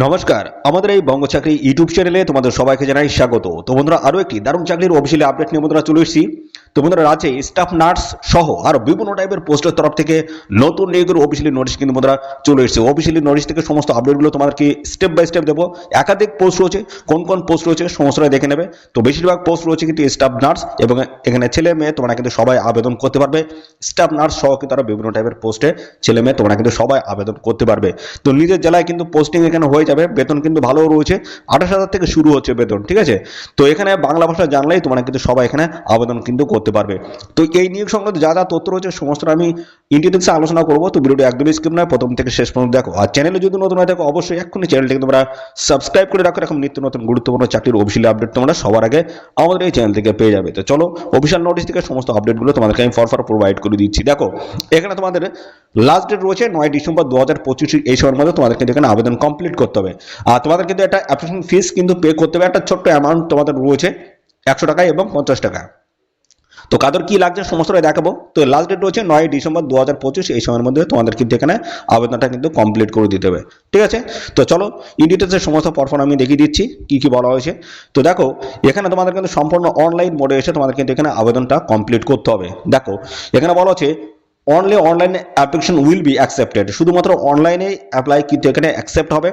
নমস্কার, আমাদের এই বঙ্গ চাকরি ইউটিউব চ্যানেলে তোমাদের সবাইকে জানাই স্বাগত। তো বন্ধুরা, আরও একটি দারুণ চাকরির অফিসিয়ালি আপডেট নিয়ে বন্ধুরা চলে এসেছি। তো বন্ধুরা, রাজ্যে স্টাফ নার্স সহ আরও বিভিন্ন টাইপের পোস্টের তরফ থেকে নতুন নিয়োগের অফিসিয়ালি নোটিশ কিন্তু বন্ধুরা চলে এসেছে। অফিসিয়ালি নোটিশ থেকে সমস্ত আপডেটগুলো তোমাদেরকে স্টেপ বাই স্টেপ দেবো। একাধিক পোস্ট রয়েছে, কোন কোন পোস্ট রয়েছে সমস্তটাই দেখে নেবে। তো বেশিরভাগ পোস্ট রয়েছে কিন্তু স্টাফ নার্স এবং এখানে ছেলে মেয়ে, তোমরা কিন্তু সবাই আবেদন করতে পারবে। স্টাফ নার্স সহ কিন্তু আরও বিভিন্ন টাইপের পোস্টে ছেলে মেয়ে, তোমরা কিন্তু সবাই আবেদন করতে পারবে। তো নিজের জেলায় কিন্তু পোস্টিং এখানে হয়ে যাবে, বেতন কিন্তু ভালো রয়েছে। আঠাশ হাজার থেকে শুরু হচ্ছে বেতন, ঠিক আছে? তো এখানে বাংলা ভাষা জানলেই তোমরা কিন্তু সবাই এখানে আবেদন কিন্তু করতে পারবে। তো এই নিয়োগ সংক্রান্ত যা যা তথ্য রয়েছে, সমস্তটা আমি ইন্টারনেটে আলোচনা করব। তো ভিডিওটি একদমই স্কিপ নয়, প্রথম থেকে শেষ পর্যন্ত দেখো। আর চ্যানেলে যদি নতুন হয় দেখো অবশ্যই এক্ষুনি চ্যানেলটিকে তোমরা সাবস্ক্রাইব করে রাখো। এরকম নিত্য নতুন গুরুত্বপূর্ণ চাকরির অফিসিয়াল আপডেট তোমরা সবার আগে আমাদের এই চ্যানেল থেকে পেয়ে যাবে। তো চলো অফিসিয়াল নোটিশ থেকে সমস্ত আপডেটগুলো তোমাদেরকে আমি ফর ফর প্রোভাইড করে দিচ্ছি। দেখো, এখানে তোমাদের লাস্ট ডেট রয়েছে নয় ডিসেম্বর দু হাজার পঁচিশ এই সময়ের মধ্যে তোমাদের কিন্তু এখানে আবেদন কমপ্লিট করতে হবে। আর তোমাদের কিন্তু একটা অ্যাপ্লিকেশন ফিস কিন্তু পে করতে হবে। একটা ছোট্ট অ্যামাউন্ট তোমাদের রয়েছে, একশো টাকা এবং পঞ্চাশ টাকা। তো কাদের কি লাগছে সমস্তটাই দেখাবো। তো লাস্ট ডেট রয়েছে নয় ডিসেম্বর দু হাজার পঁচিশ, এই সময়ের মধ্যে তোমাদের কিন্তু এখানে আবেদনটা কিন্তু কমপ্লিট করে দিতে হবে। ঠিক আছে? তো চলো ইন ডিটেলসের সমস্ত পরফর আমি দেখিয়ে দিচ্ছি, কি কি বলা হয়েছে। তো দেখো, এখানে তোমাদের কিন্তু সম্পূর্ণ অনলাইন মোডে এসে তোমাদের কিন্তু এখানে আবেদনটা কমপ্লিট করতে হবে। দেখো, এখানে বলা হচ্ছে only online application will be accepted শুধুমাত্র অনলাইনে অ্যাপ্লাই কিন্তু এখানে অ্যাকসেপ্ট হবে।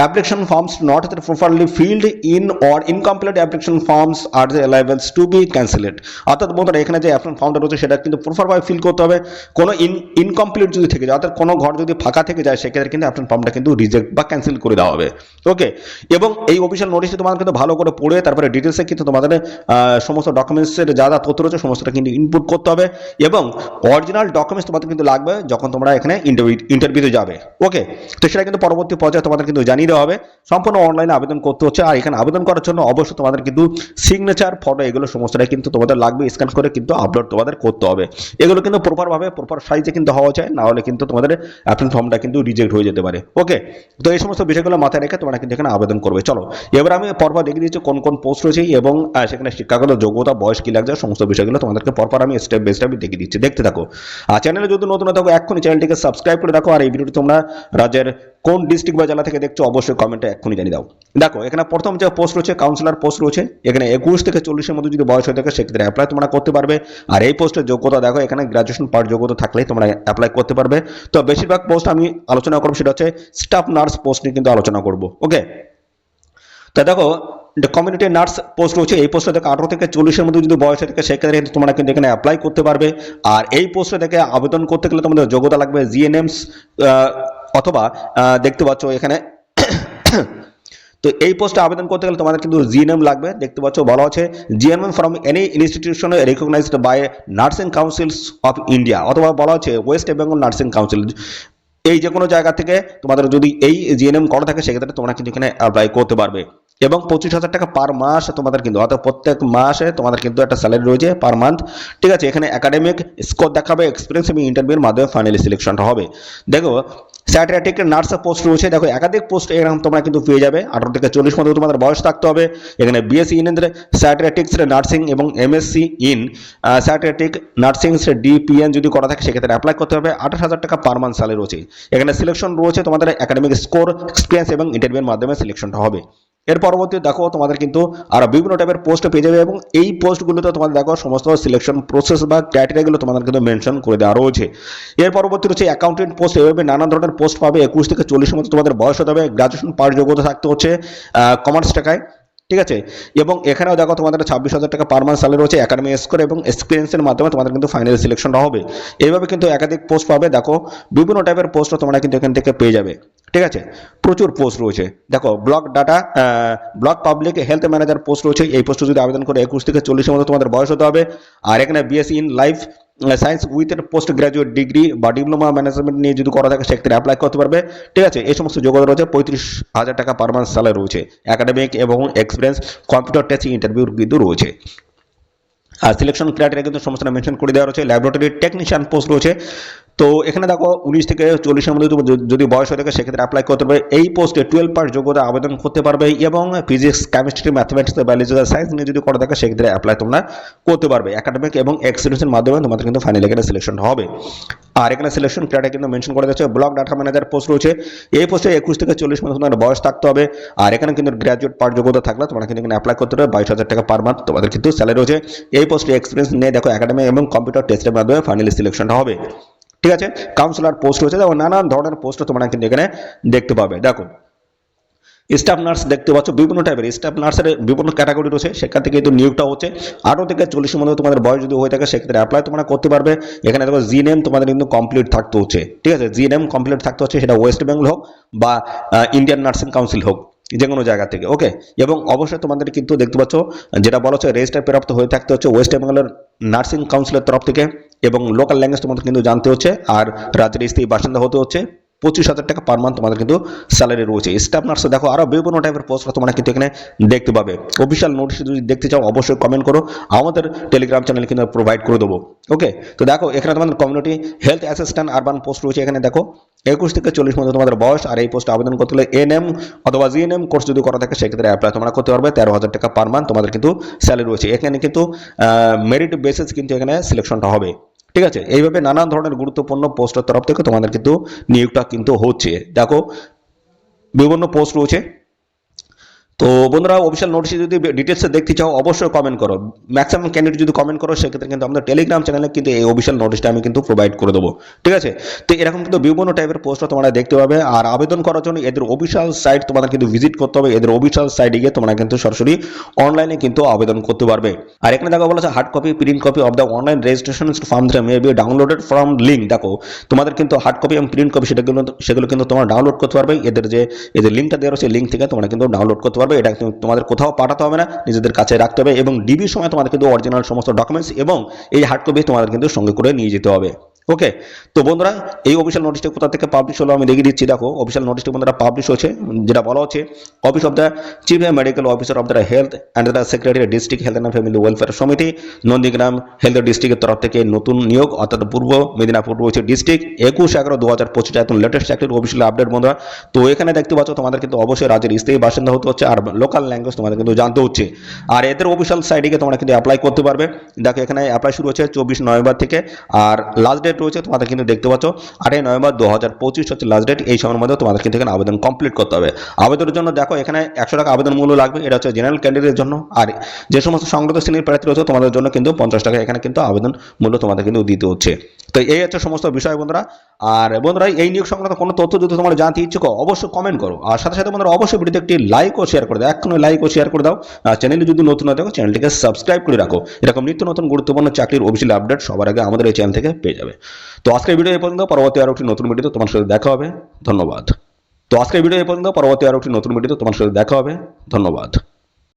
Application forms not properly filled in or incomplete application forms are the লাইভেলস to be cancelled অর্থাৎ বন্ধুরা, এখানে যে অ্যাপ্লিকেশন ফর্মটা রয়েছে, সেটা কিন্তু প্রপারভাবে ফিল করতে হবে। কোনো ইন ইনকমপ্লিট যদি থেকে যায়, অর্থাৎ কোনো ঘর যদি ফাঁকা থেকে যায়, সেক্ষেত্রে কিন্তু অ্যাপ্লিকেশন ফর্মটা কিন্তু রিজেক্ট বা ক্যান্সেল করে দেওয়া হবে। ওকে এবং এই অফিসিয়াল নোটিশে তোমাদের কিন্তু ভালো করে পড়ে, তারপরে ডিটেলসে কিন্তু তোমাদের সমস্ত ডকুমেন্টসের যা যা তথ্য রয়েছে, সমস্তটা কিন্তু ইনপুট করতে হবে। এবং অরিজিনাল ডকুমেন্টস তোমাদের কিন্তু লাগবে যখন তোমরা এখানে ইন্টারভিউ ইন্টারভিউতে যাবে। ওকে তো সেটা কিন্তু পরবর্তী পর্যায়ে তোমাদের কিন্তু জানিয়ে দেওয়া হবে। সম্পূর্ণ অনলাইনে আবেদন করতে হচ্ছে। আর এখানে আবেদন করার জন্য অবশ্যই তোমাদের কিন্তু সিগনেচার ফটো এগুলো সমস্তটাই কিন্তু তোমাদের লাগবে। স্ক্যান করে কিন্তু আপলোড তোমাদের করতে হবে। এগুলো কিন্তু প্রপারভাবে প্রপার সাইজে কিন্তু হওয়া চাই না হলে কিন্তু তোমাদের অ্যাপ্লিকেশন ফর্মটা কিন্তু রিজেক্ট হয়ে যেতে পারে। ওকে তো এই সমস্ত বিষয়গুলো মাথায় রেখে তোমরা কিন্তু এখানে আবেদন করবে। চলো, এবার আমি পরপর দেখিয়ে দিচ্ছি কোন কোন পোস্ট রয়েছে এবং সেখানে শিক্ষাগত যোগ্যতা, বয়স, কি লাগছে, সমস্ত বিষয়গুলো তোমাদেরকে পরপর আমি স্টেপ বাই স্টেপ দেখিয়ে দিচ্ছি। দেখতে থাকো। আর চ্যানেলে যদি নতুন থাকো, এক্ষুনি চ্যানেলটিকে সাবস্ক্রাইব করে রাখো, আর এই ভিডিওটি তোমরা রাজ্যের কোন ডিস্ট্রিক্ট বা জেলা থেকে দেখছ, অবশ্যই কমেন্টে এক্ষুনি জানিয়ে দাও। দেখো, এখানে প্রথম যে পোস্ট রয়েছে কাউন্সিলর পোস্ট রয়েছে, এখানে একুশ থেকে চল্লিশের মধ্যে যদি বয়স হয়ে থাকে, সেক্ষেত্রে অ্যাপ্লাই তোমরা করতে পারবে। আর এই পোস্টের যোগ্যতা দেখো, এখানে গ্রাজুয়েশন পার যোগ্যতা থাকলেই তোমরা অ্যাপ্লাই করতে পারবে। তো বেশিরভাগ পোস্ট আমি আলোচনা করব, সেটা হচ্ছে স্টাফ নার্স পোস্ট নিয়ে কিন্তু আলোচনা করব ওকে তা দেখো কমিউনিটি নার্স পোস্ট রয়েছে, এই পোস্টে দেখো আঠারো থেকে চল্লিশের মধ্যে যদি বয়স থাকে সেক্ষেত্রে কিন্তু তোমরা কিন্তু এখানে অ্যাপ্লাই করতে পারবে। আর এই পোস্টে থেকে আবেদন করতে গেলে তোমাদের যোগ্যতা লাগবে জিএনএমস অথবা দেখতে পাচ্ছ এখানে। তো এই পোস্টে আবেদন করতে গেলে তোমাদের কিন্তু জিএনএম লাগবে, দেখতে পাচ্ছ বলা আছে GNM from any institution recognised by nursing councils of India অথবা বলা হচ্ছে ওয়েস্ট বেঙ্গল নার্সিং কাউন্সিল এই যে কোনো জায়গা থেকে তোমাদের যদি এই জিএনএম করা থাকে, সেক্ষেত্রে তোমরা কিন্তু এখানে অ্যাপ্লাই করতে পারবে। এবং পঁচিশ হাজার টাকা পার মাস তোমাদের কিন্তু, অর্থাৎ প্রত্যেক মাসে তোমাদের কিন্তু একটা স্যালারি রয়েছে পার মান্থ ঠিক আছে, এখানে একাডেমিক স্কোর দেখাবে এক্সপিরিয়েন্স এবং ইন্টারভিউর মাধ্যমে ফাইনালি সিলেকশনটা হবে। দেখো স্যাটেরাটিক নার্স পোস্ট রয়েছে। দেখো, একাধিক পোস্ট এরকম তোমরা কিন্তু পেয়ে যাবে। আঠারো থেকে চল্লিশ মধ্যে তোমাদের বয়স থাকতে হবে। এখানে বিএসসি ইন স্যাটেরাটিক্স নার্সিং এবং MSc in psychiatric nursing DPN যদি করা থাকে, সেক্ষেত্রে অ্যাপ্লাই করতে হবে। আঠাশ হাজার টাকা পার মান্থ স্যালারি রয়েছে। এখানে সিলেকশন রয়েছে তোমাদের একাডেমিক স্কোর এক্সপিরিয়েন্স এবং ইন্টারভিউর মাধ্যমে সিলেকশনটা হবে। এর পরবর্তী দেখো, তোমাদের কিন্তু আরও বিভিন্ন টাইপের পোস্ট পেয়ে যাবে এবং এই পোস্টগুলোতে তোমাদের দেখো, সমস্ত সিলেকশন প্রসেস বা ক্রাইটেরিয়াগুলো তোমাদের কিন্তু মেনশন করে দেওয়া রয়েছে। এর পরবর্তী রয়েছে অ্যাকাউন্টেন্ট পোস্ট এভাবে নানান ধরনের পোস্ট পাবে। একুশ থেকে চল্লিশের মধ্যে তোমাদের বয়স হতে হবে। গ্রাজুয়েশন পার যোগ্যতা থাকতে হচ্ছে কমার্স টাকায়। ঠিক আছে? এবং এখানেও দেখো তোমাদের ছাব্বিশ হাজার টাকা পার মান্থ স্যালারি রয়েছে একাডেমি স্কোর এবং এক্সপিরিয়েন্সের মাধ্যমে তোমাদের কিন্তু ফাইনাল সিলেকশনটা হবে। এইভাবে কিন্তু একাধিক পোস্ট পাবে। দেখো, বিভিন্ন টাইপের পোস্টও তোমরা কিন্তু এখান থেকে পেয়ে যাবে। ঠিক আছে? প্রচুর পোস্ট রয়েছে। দেখো block data block public health manager post রয়েছে। এই পোস্টে যদি আবেদন করে একুশ থেকে চল্লিশের মধ্যে তোমাদের বয়স হতে হবে। আর এখানে BSc in life science with post graduate degree বা ডিপ্লোমা ম্যানেজমেন্ট নিয়ে যদি করা থাকে, সেক্ষেত্রে অ্যাপ্লাই করতে পারবে। ঠিক আছে, এই সমস্ত যোগ্যতা রয়েছে, পঁয়ত্রিশ হাজার টাকা পার মান্থ স্যালারি রয়েছে। একাডেমিক এবং এক্সপিরিয়েন্স কম্পিউটার টেস্টিং ইন্টারভিউ কিন্তু রয়েছে। আর সিলেকশন ক্রাইটেরিয়া কিন্তু সমস্ত মেনশন করে দেওয়া রয়েছে। ল্যাবরেটরি টেকনিশিয়ান পোস্ট রয়েছে। তো এখানে দেখো উনিশ থেকে চল্লিশের মধ্যে যদি- বয়স হয়ে থাকে, সেক্ষেত্রে অ্যাপ্লাই করতে পারবে। এই পোস্টে টুয়েলভ পাস যোগ্যতা আবেদন করতে পারবে এবং physics chemistry mathematics biological science নিয়ে যদি করা থাকে, সেক্ষেত্রে অ্যাপ্লাই তোমরা করতে পারবে। একাডেমিক এবং এক্সপিরিয়েন্সের মাধ্যমে তোমাদের কিন্তু ফাইনাল এখানে সিলেকশন হবে। আর এখানে সিলেকশন ক্রাইটেরিয়া কিন্তু মেনশন করে যাচ্ছে ব্লক ডাটা ম্যানেজার পোস্ট রয়েছে। এই পোস্টে একুশ থেকে চল্লিশ মধ্যে তোমার বয়স থাকতে হবে। আর এখানে কিন্তু গ্র্যাজুয়েট পার যোগ্যতা থাকলে তোমরা কিন্তু এখানে অ্যাপ্লাই করতে পারবে বাইশ হাজার টাকা পার মান্থ তোমাদের কিন্তু স্যালারি রয়েছে। এই পোস্টে এক্সপিরিয়েন্স নিয়ে দেখো একাডেমি এবং কম্পিউটার টেস্টের মাধ্যমে ফাইনালি সিলেকশনটা হবে। ঠিক আছে? কাউন্সিলর পোস্ট রয়েছে, দেখো নানান ধরনের পোস্ট তোমরা কিন্তু এখানে দেখতে পাবে। দেখো স্টাফ নার্স দেখতে পাচ্ছ, বিভিন্ন টাইপের স্টাফ নার্সের বিভিন্ন ক্যাটাগরি রয়েছে, সেখান থেকে কিন্তু নিয়োগটা হচ্ছে। আঠারো থেকে চল্লিশের মধ্যে তোমাদের বয়স যদি হয়ে থাকে, সেক্ষেত্রে অ্যাপ্লাই তোমরা করতে পারবে। এখানে দেখো জি নেম তোমাদের কিন্তু কমপ্লিট থাকতে হচ্ছে, ঠিক আছে? জি নেম কমপ্লিট থাকতে হচ্ছে, সেটা ওয়েস্ট বেঙ্গল হোক বা ইন্ডিয়ান নার্সিং কাউন্সিল হোক। যে কোনো জায়গা থেকে ওকে এবং অবশ্যই তোমাদের কিন্তু দেখতে পাচ্ছ, যেটা বলা হচ্ছে রেজিস্টার প্রাপ্ত হয়ে থাকতে হচ্ছে ওয়েস্ট বেঙ্গলের নার্সিং কাউন্সিলের তরফ থেকে এবং লোকাল ল্যাঙ্গুয়েজ তোমাদের কিন্তু জানতে হচ্ছে, আর রাজ্যের স্থায়ী বাসিন্দা হতে হচ্ছে। পঁচিশ হাজার টাকা পার মান্থ তোমাদের কিন্তু স্যালারি রয়েছে। স্টাফ নার্সে দেখো আরও বিভিন্ন টাইপের পোস্ট তোমরা কিন্তু এখানে দেখতে পাবে। অফিসিয়াল নোটিশ যদি দেখতে চাও, অবশ্যই কমেন্ট করো। আমাদের টেলিগ্রাম চ্যানেল কিন্তু প্রোভাইড করে দেবো। ওকে তো দেখো, এখানে তোমাদের community health assistant urban post রয়েছে এখানে, দেখো। একুশ থেকে চল্লিশ মধ্যে তোমাদের বয়স, আর এই পোস্টে আবেদন করতে হলে এনএম অথবা জিএনএম কোর্স যদি করা থাকে, সেক্ষেত্রে অ্যাপ্লাই তোমরা করতে পারবে। তেরো হাজার টাকা পার মান্থ তোমাদের কিন্তু স্যালারি রয়েছে। এখানে কিন্তু মেরিট বেসিস কিন্তু এখানে সিলেকশনটা হবে। ঠিক আছে? এইভাবে নানান ধরনের গুরুত্বপূর্ণ পোস্টের তরফ থেকে তোমাদের কিন্তু নিয়োগটা কিন্তু হচ্ছে। দেখো, বিভিন্ন পোস্ট রয়েছে। তো বন্ধুরা অফিসিয়াল নোটিশে যদি ডিটেলসে দেখতে চাও, অবশ্যই কমেন্ট করো। ম্যাক্সিমাম ক্যান্ডিডেট যদি কমেন্ট করো, সেক্ষেত্রে কিন্তু আমাদের টেলিগ্রাম চ্যানেলে কিন্তু এই অফিসিয়াল নোটিশটা আমি কিন্তু প্রোভাইড করে দেবো। ঠিক আছে? তো এরকম কিন্তু বিভিন্ন টাইপের পোস্টও তোমরা দেখতে পাবে। আর আবেদন করার জন্য এদের অফিসিয়াল সাইট তোমাদের কিন্তু ভিজিট করতে হবে। এদের অফিসিয়াল সাইটে গিয়ে তোমরা কিন্তু সরাসরি অনলাইনে কিন্তু আবেদন করতে পারবে। আর এখানে দেখো বলা hard copy print copy of the online registration form may be downloaded from link দেখো, তোমাদের কিন্তু হার্ড কপি এবং প্রিন্ট কপি সেটাগুলো সেগুলো কিন্তু তোমরা ডাউনলোড করতে পারবে। এদের যে এদের লিঙ্কটা দেওয়া রয়েছে লিঙ্ক থেকে তোমরা কিন্তু ডাউনলোড করতে পারবে। এটা তোমাদের কোথাও পাঠাতে হবে না, নিজেদের কাছে রাখতে হবে এবং ডিবির সময় তোমাদের কিন্তু অরিজিনাল সমস্ত ডকুমেন্টস এবং এই হার্ড কপি তোমাদের কিন্তু সঙ্গে করে নিয়ে যেতে হবে। ওকে তো বন্ধুরা, এই অফিসিয়াল নোটিশটা কোথা থেকে পাবলিশ হলো আমি দেখিয়ে দিচ্ছি। দেখো অফিসিয়াল নোটিশটা বন্ধুরা পাবলিশ হচ্ছে যেটা বলা হচ্ছে office of the chief medical officer of the health and the secretary district health and family welfare Samiti Nandigram health ডিস্ট্রিক্টের তরফ থেকে নতুন নিয়োগ, অর্থাৎ পূর্ব মেদিনীপুর রয়েছে ডিস্ট্রিক্ট একুশ এগারো দু হাজার পঁচিশ একদম লেটেস্ট চাকরির অফিসিয়াল আপডেট বন্ধুরা। তো এখানে দেখতে পাচ্ছ, তোমাদের কিন্তু অবশ্যই রাজ্যের স্থায়ী বাসিন্দা হতে হচ্ছে। আর লোকাল ল্যাঙ্গুয়েজ তোমাদের কিন্তু জানতে হচ্ছে। আর এদের অফিসিয়াল সাইটে তোমরা কিন্তু অ্যাপ্লাই করতে পারবে। দেখো এখানে অ্যাপ্লাই শুরু হচ্ছে চব্বিশ নভেম্বর থেকে, আর লাস্ট ডেট রয়েছে তোমাদের কিন্তু দেখতে পাচ্ছ, আটই নভেম্বর দু হাজার পঁচিশ হচ্ছে লাস্ট ডেট এই সময়ের মধ্যে তোমাদের কিন্তু এখানে আবেদন কমপ্লিট করতে হবে। আবেদনের জন্য দেখো এখানে একশো টাকা আবেদন মূল্য লাগবে, এটা হচ্ছে জেনারেল ক্যান্ডিডেটের জন্য। আর যে সমস্ত সংগত শ্রেণির প্রার্থী রয়েছে তোমাদের জন্য কিন্তু পঞ্চাশ টাকা এখানে কিন্তু আবেদন মূল্য তোমাদের কিন্তু দিতে হচ্ছে। তো এই হচ্ছে সমস্ত বিষয় বন্ধুরা। আর বন্ধুরা, এই নিয়োগ সংক্রান্ত কোনো তথ্য যদি তোমরা জানতে ইচ্ছুক, অবশ্যই কমেন্ট করো। আর সাথে সাথে বন্ধুরা, অবশ্যই ভিডিওতে একটি লাইক ও শেয়ার করে দাও। এখনও লাইক ও শেয়ার করে দাও। আর চ্যানেলে যদি নতুন না থাকো চ্যানেলটিকে সাবস্ক্রাইব করে রাখো। এরকম নিত্য নতুন গুরুত্বপূর্ণ চাকরির অফিসিয়াল আপডেট সবার আগে আমাদের এই চ্যানেল থেকে পেয়ে যাবে। তো আজকের ভিডিও এই পর্যন্ত। পরবর্তী আরও একটি নতুন ভিডিওতে তোমার সাথে দেখা হবে। ধন্যবাদ। তো আজকের ভিডিও এই পর্যন্ত। পরবর্তী আরও একটি নতুন ভিডিওতে তোমার সাথে দেখা হবে। ধন্যবাদ।